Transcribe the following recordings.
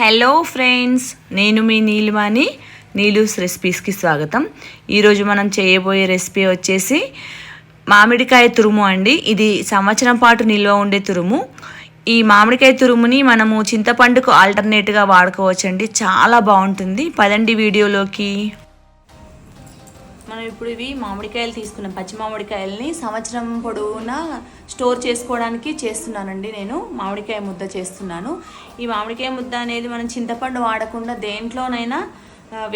Hello friends నేను మీ నీలిమాని నీలూస్ రెసిపీస్కి స్వాగతం. ఈరోజు మనం చేయబోయే రెసిపీ వచ్చేసి మామిడికాయ తురుము అండి. ఇది సంవత్సరం పాటు నిల్వ ఉండే తురుము. ఈ మామిడికాయ తురుముని మనము చింతపండుకు ఆల్టర్నేట్గా వాడుకోవచ్చండి. చాలా బాగుంటుంది. పదండి వీడియోలోకి. మనం ఇప్పుడు ఇవి మామిడికాయలు తీసుకున్నాం పచ్చి మామిడికాయలని సంవత్సరం పొడవునా స్టోర్ చేసుకోవడానికి చేస్తున్నానండి నేను. మామిడికాయ ముద్ద చేస్తున్నాను. ఈ మామిడికాయ ముద్ద అనేది మనం చింతపండు వాడకుండా దేంట్లోనైనా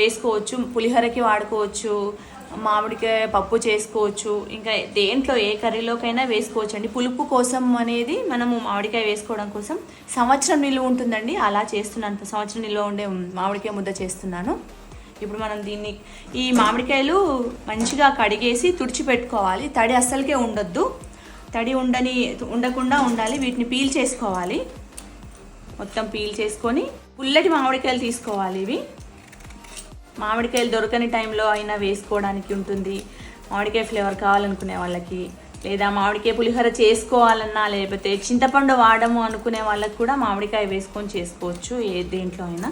వేసుకోవచ్చు. పులిహోరకి వాడుకోవచ్చు. మామిడికాయ పప్పు చేసుకోవచ్చు. ఇంకా దేంట్లో ఏ కర్రీలోకైనా వేసుకోవచ్చు అండి పులుపు కోసం అనేది మనము మామిడికాయ వేసుకోవడం కోసం సంవత్సరం నిల్వ ఉంటుందండి. అలా చేస్తున్నాను. సంవత్సరం నిల్వ ఉండే మామిడికాయ ముద్ద చేస్తున్నాను. ఇప్పుడు మనం దీన్ని ఈ మామిడికాయలు మంచిగా కడిగేసి తుడిచిపెట్టుకోవాలి. తడి అస్సలకే ఉండొద్దు. తడి ఉండని ఉండకుండా ఉండాలి. వీటిని పీల్ చేసుకోవాలి. మొత్తం పీల్ చేసుకొని పుల్లటి మామిడికాయలు తీసుకోవాలి ఇవి. మామిడికాయలు దొరకని టైంలో అయినా వేసుకోవడానికి ఉంటుంది. మామిడికాయ ఫ్లేవర్ కావాలనుకునే వాళ్ళకి లేదా మామిడికాయ పులిహోర చేసుకోవాలన్నా లేకపోతే చింతపండు వాడము అనుకునే వాళ్ళకి కూడా మామిడికాయ వేసుకొని చేసుకోవచ్చు ఏ దేంట్లో అయినా.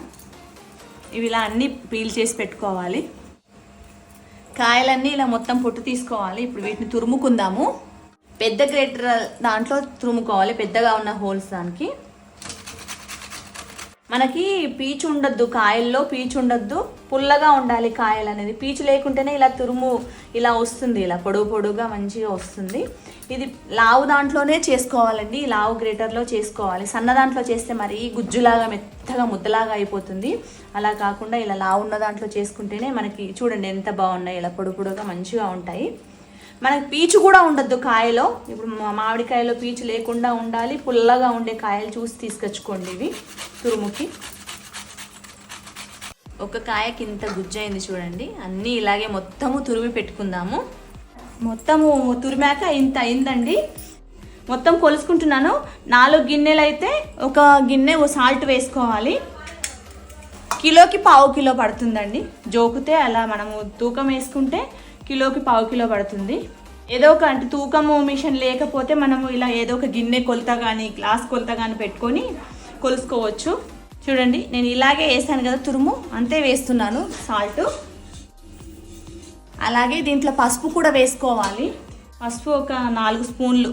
ఇవి ఇలా అన్నీ పీల్ చేసి పెట్టుకోవాలి. కాయలన్నీ ఇలా మొత్తం పొట్టు తీసుకోవాలి. ఇప్పుడు వీటిని తురుముకుందాము. పెద్ద గ్రేటర్ దాంట్లో తురుముకోవాలి. పెద్దగా ఉన్న హోల్స్ దానికి. మనకి పీచు ఉండొద్దు కాయల్లో పీచు ఉండొద్దు. పుల్లగా ఉండాలి కాయలు అనేది. పీచు లేకుంటేనే ఇలా తురుము ఇలా వస్తుంది ఇలా పొడుగు పొడుగుగా మంచిగా వస్తుంది. ఇది లావు దాంట్లోనే చేసుకోవాలండి. లావు గ్రేటర్లో చేసుకోవాలి. సన్న దాంట్లో చేస్తే మరీ గుజ్జులాగా మెత్తగా ముద్దలాగా అయిపోతుంది. అలా కాకుండా ఇలా లావు ఉన్న దాంట్లో చేసుకుంటేనే మనకి చూడండి ఎంత బాగున్నాయి. ఇలా పొడుగు మంచిగా ఉంటాయి. మనకి పీచు కూడా ఉండద్దు కాయలో. ఇప్పుడు మామిడికాయలో పీచు లేకుండా ఉండాలి. పుల్లగా ఉండే కాయలు చూసి తీసుకొచ్చుకోండి ఇవి. తురుముకి. ఒక కాయకి ఇంత గుజ్జైంది చూడండి. అన్నీ ఇలాగే మొత్తము తురిమి పెట్టుకుందాము. మొత్తము తురిమాక ఇంత అయిందండి. మొత్తం కొలుసుకుంటున్నాను. నాలుగు గిన్నెలు అయితే ఒక గిన్నె ఓ సాల్ట్ వేసుకోవాలి. కిలోకి పావు కిలో పడుతుందండి. జోకుతే అలా మనము తూకం వేసుకుంటే కిలోకి పావు కిలో పడుతుంది. ఏదో ఒక అంటే తూకము మిషన్ లేకపోతే మనము ఇలా ఏదో ఒక గిన్నె కొలత కానీ గ్లాస్ కొలత కానీ పెట్టుకొని కొలుసుకోవచ్చు. చూడండి నేను ఇలాగే వేసాను కదా తురుము అంతే వేస్తున్నాను సాల్ట్ అలాగే దీంట్లో పసుపు కూడా వేసుకోవాలి. పసుపు ఒక నాలుగు స్పూన్లు.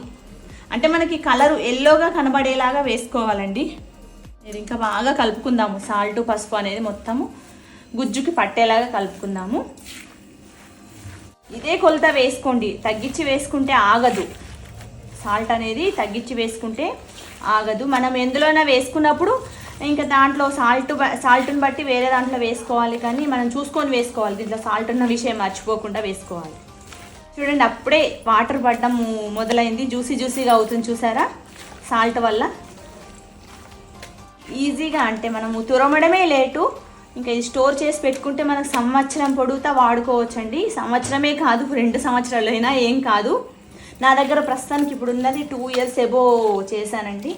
అంటే మనకి కలరు ఎల్లోగా కనబడేలాగా వేసుకోవాలండి. నేను ఇంకా బాగా కలుపుకుందాము సాల్ట్ పసుపు అనేది మొత్తము. గుజ్జుకి పట్టేలాగా కలుపుకుందాము. ఇదే కొలత వేసుకోండి. తగ్గించి వేసుకుంటే ఆగదు. సాల్ట్ అనేది తగ్గించి వేసుకుంటే ఆగదు. మనం ఎందులోనే వేసుకున్నప్పుడు ఇంకా దాంట్లో సాల్ట్ సాల్ట్ని బట్టి వేరే దాంట్లో వేసుకోవాలి కానీ మనం చూసుకొని వేసుకోవాలి. దీంట్లో సాల్ట్ ఉన్న విషయం మర్చిపోకుండా వేసుకోవాలి. చూడండి అప్పుడే వాటర్ పడ్డం మొదలైంది. జ్యూసీ జ్యూసీగా అవుతుంది చూసారా? సాల్ట్ వల్ల ఈజీగా అంటే మనము తురమడమే లేటు ఇంకా ఇది స్టోర్ చేసి పెట్టుకుంటే మనకు సంవత్సరం పొడుగుతా వాడుకోవచ్చండి. సంవత్సరమే కాదు రెండు సంవత్సరాలు అయినా ఏం కాదు. నా దగ్గర ప్రస్తుతానికి ఇప్పుడు ఉన్నది టూ ఇయర్స్ ఎబో చేశానండి.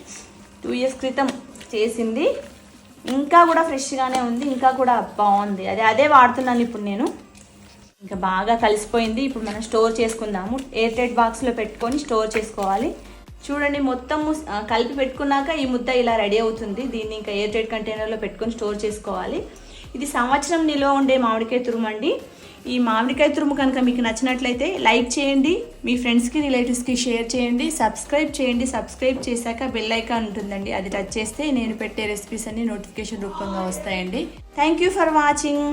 టూ ఇయర్స్ క్రితం చేసింది. ఇంకా కూడా ఫ్రెష్గానే ఉంది ఇంకా కూడా బాగుంది. అదే అదే వాడుతున్నాను ఇప్పుడు నేను. ఇంకా బాగా కలిసిపోయింది. ఇప్పుడు మనం స్టోర్ చేసుకుందాము. ఎయిర్ టైట్ బాక్స్లో పెట్టుకొని స్టోర్ చేసుకోవాలి. చూడండి మొత్తం కలిపి పెట్టుకున్నాక ఈ ముద్ద ఇలా రెడీ అవుతుంది. దీన్ని ఇంకా ఎయిర్ టైట్ కంటైనర్లో పెట్టుకొని స్టోర్ చేసుకోవాలి. ఇది సంవత్సరం నిల్వ ఉండే మామిడికాయ తురుము అండి ఈ మామిడికాయ తురుము కనుక మీకు నచ్చినట్లయితే లైక్ చేయండి మీ ఫ్రెండ్స్కి రిలేటివ్స్కి షేర్ చేయండి సబ్స్క్రైబ్ చేయండి. సబ్స్క్రైబ్ చేశాక బెల్ ఐకాన్ ఉంటుందండి. అది టచ్ చేస్తే నేను పెట్టే రెసిపీస్ అన్ని నోటిఫికేషన్ రూపంగా వస్తాయండి. Thank you for watching.